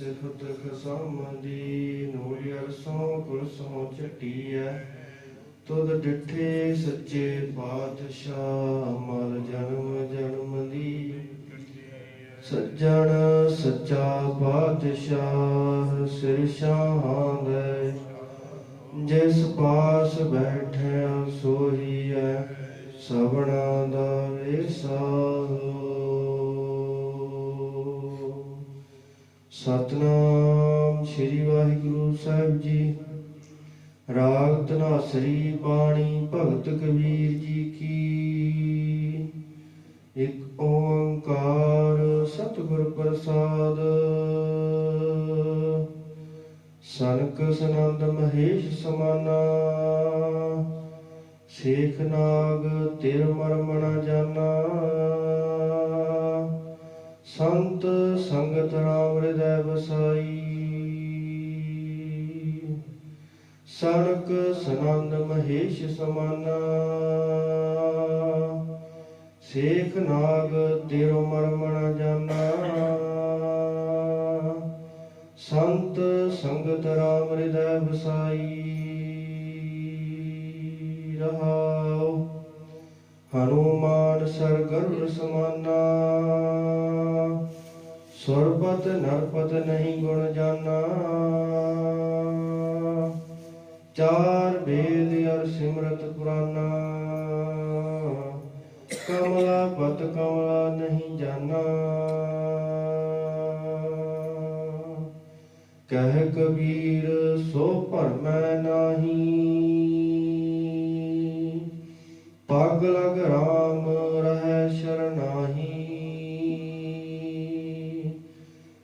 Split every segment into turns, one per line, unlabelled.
ਸਿਫਤ ਖਸਮ ਦੀ ਨੂਰ ਅਰਸੋਂ ਕੁਰਸੋਂ ਚਟੀਐ ਤੁਧ ਡਿਠੇ ਸੱਚੇ ਪਾਤਸ਼ਾਹ ਮਲ ਜਨਮ ਜਨਮ ਦੀ ਸੱਜਣ ਸੱਚਾ ਪਾਤਸ਼ਾਹ ਸਿਰ ਸ਼ਾਹਾਂ ਦੇ ਜਿਸ ਪਾਸ ਬੈਠਿਆ ਸੋਈ ਸਭਨਾ ਦਾ ਵੇਸਾਹੋ ਸਤਨਾਮ ਸ੍ਰੀ ਵਾਹਿਗੁਰੂ ਸਾਹਿਬ ਜੀ। ਰਾਗ ਧਨਾਸਰੀ ਬਾਣੀ ਭਗਤ ਕਬੀਰ ਜੀ ਕੀ। ਇੱਕ ਓੰਕਾਰ ਸਤਿਗੁਰ ਪ੍ਰਸਾਦ। ਸਨਕ ਸਨੰਦ ਮਹੇਸ਼ ਸਮਾਨਾ। ਸੇਖ ਨਾਗ ਤਿਰ ਮਰਮਣਾ ਜਾਨਾ। ਸੰਤ ਸੰਗਤ ਰਾਮ ਹਿਰਦੈ ਵਸਾਈ। ਸਨਕ ਸਨੰਦ ਮਹੇਸ਼ ਸਮਾਨਾ। ਸੇਖ ਨਾਗ ਤਿਰ ਮਰਮਣਾ ਜਾਨਾ। ਸੰਤ ਸੰਗਤ ਰਾਮ ਹਿਰਦੈ ਵਸਾਈ। ਹਨੂਮਾਨ ਸਰਗਰ ਸਮਾਨਾ ਸੁਰਪਤ ਨਰਪਤ ਨਹੀਂ ਗੁਣ ਜਾਣਾ ਚਾਰ ਵੇਦ ਅਰ ਸਿਮਰਤ ਪੁਰਾਨਾ। ਕਮਲਾ ਪਤ ਕਮਲਾ ਨਹੀਂ ਜਾਣਾ ਕਹਿ ਕਬੀਰ, ਸੋ ਭਰਮੈ ਨਾਹੀ। ਪਗ ਲਗ ਰਾਮ ਰਹਿ ਸ਼ਰਨਾਹੀ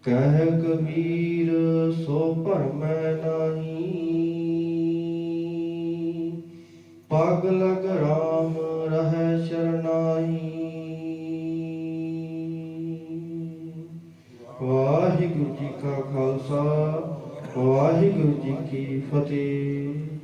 ਕਹਿ ਕਬੀਰ, ਸੋ ਭਰਮੈ ਨਾਹੀ। ਪਗ ਲਗ ਰਾਮ ਰਹਿ ਸ਼ਰਨਾਹੀ ਵਾਹਿਗੁਰੂ ਜੀ ਕਾ ਖਾਲਸਾ, ਵਾਹਿਗੁਰੂ ਜੀ ਕੀ ਫਤਿਹ।